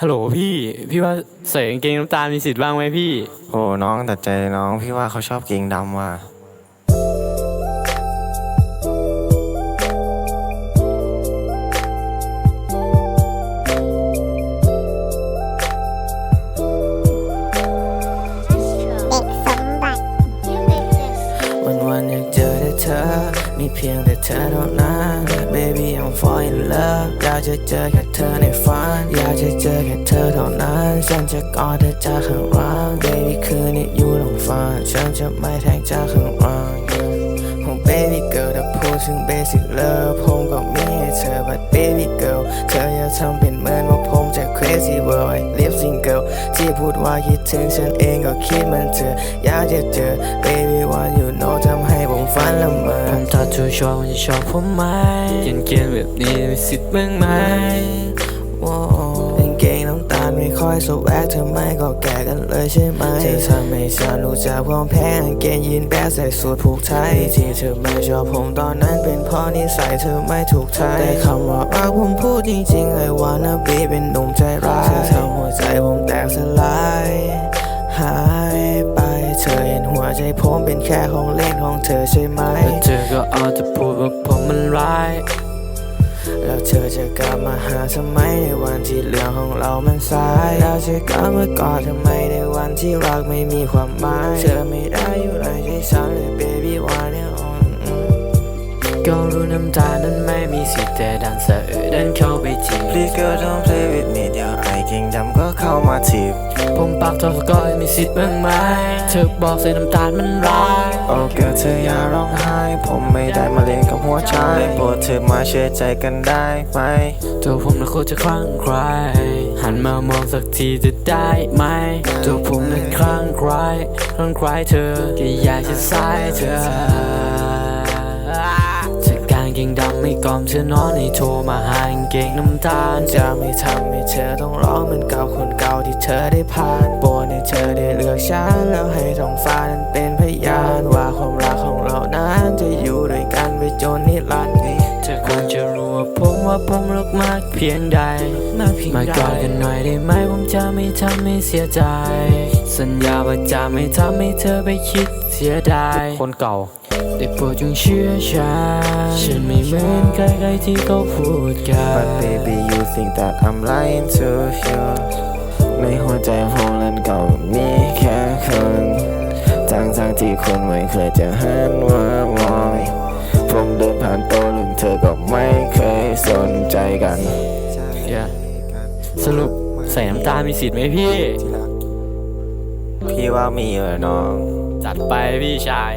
ฮัลโหลพี่ พี่ว่าใส่กางเกงน้ำตาลมีสิทธิ์บ้างไหมพี่ โอ้น้องตัดใจน้อง พี่ว่าเขาชอบเกงดำว่ะ อยากเจอแต่เธอ มีเพียงแต่เธอเท่านั้น Baby I'm fall in love อยากจะเจอแค่เธอในฝัน อยากจะเจอแค่เธอเท่านั้น ฉันจะกอดเธอจากข้างล่าง Baby คืนนี้อยู่ตรงฝัน ฉันจะไม่แทงจากข้างล่างของ baby girl ถ้าพูดถึง basic love ผมก็มีให้เธอ but baby girl เธออย่าทำเป็นเหมือนว่าผมจะ crazy boy live single ที่พูดว่าคิดถึงฉันเองก็คิดมันเธอ อยากจะเจอ baby one you know ทำ ฝันละเมอผมทัดทูชอบว่าจะชอบผมไหมเกรียนเกียนๆแบบนี้มีสิทธิ์บ้างไหมโอ้กางเกงน้ำตาลไม่ค่อยสวกเธอไม่ก็แก่กันเลยใช่ไหมเธอทำให้ฉันรู้จักความแพงกางเกงยีนแบดใส่สูทผูกไทยที่เธอไม่ชอบผมตอนนั้นเป็นเพราะนิสัยเธอไม่ถูกใจแต่คำว่ารักผมพูดจริงๆ I wanna be เป็นหนุ่มใจร้ายเธอทำหัวใจผมแตกสลายหายไปเธอ เห็นหัวใจผมเป็นแค่ของเล่นของเธอใช่ไหมแล้วเธอก็เอาแต่พูดว่าผมมันร้าย แล้วเธอจะกลับมาหาทำไมในวันที่เรื่องของเรามันสาย แล้วเธอกลับมากอดทำไมในวันที่รักไม่มีความหมาย เธอไม่ได้อยู่ในใจฉันเลย baby why you on ก็รู้น้ำตานั้นไม่มีสิทธิ์แต่ดันสะเออดันเข้าไปจีบ Please girl don't play with me เดี๋ยวไอ้เกงดำก็ เข้ามาถีบผมปากทอสก็มีสิทธิ์บ้างไหมเธอบอกใส่น้ำตาลมันร้ายโอ้เกิดเธออย่าร้องไห้ ผมไม่ได้มาเล่นกับหัวใจโปรดเธอมาเชื่อใจกันได้ไหมตัวผมน่ะโคตรจะคลั่งใคร หันมามองสักทีจะได้ไหมตัวผมน่ะคลั่งใครคลั่งใครเธอแค่อยากจะสายเธอเธอกาง เกงดำไม่กล่อมเธอนอนให้โทรมาหากางเกงน้ำตาลจะไม่ทำให้เธอต้องร้องเหมือนกับคนเก่าที่เธอได้ผ่านโปรดให้เธอได้เลือกฉันแล้วให้ท้องฟ้านั้นเป็นพยานว่าความรักของเรานั้นจะอยู่ด้วยกันไปจนนิรันดร์เธอควรจะรู้ว่าผมว่าผมรักมากเพียงใดมากเพียงมากอดกันหน่อยได้ไหมผมจะไม่ทำให้เสียใจ สัญญาว่าจะไม่ทำให้เธอไปคิดเสียดายคนเก่า ได้โปรดจงเชื่อฉัน ฉันไม่เหมือนใครๆที่เขาพูดกัน But baby you think that I'm lying to you ในหัวใจผมนั้นก็มีแค่คุณทั้งทางๆที่คุณไม่เคยจะหันมามองผมเดินผ่านโต๊ะลืมเธอก็ไม่เคยสนใจกัน Yeah สรุปใส่น้ำตาลมีสิทธิ์ไหมพี่ พี่ว่ามีเออน้อง จัดไปพี่ชาย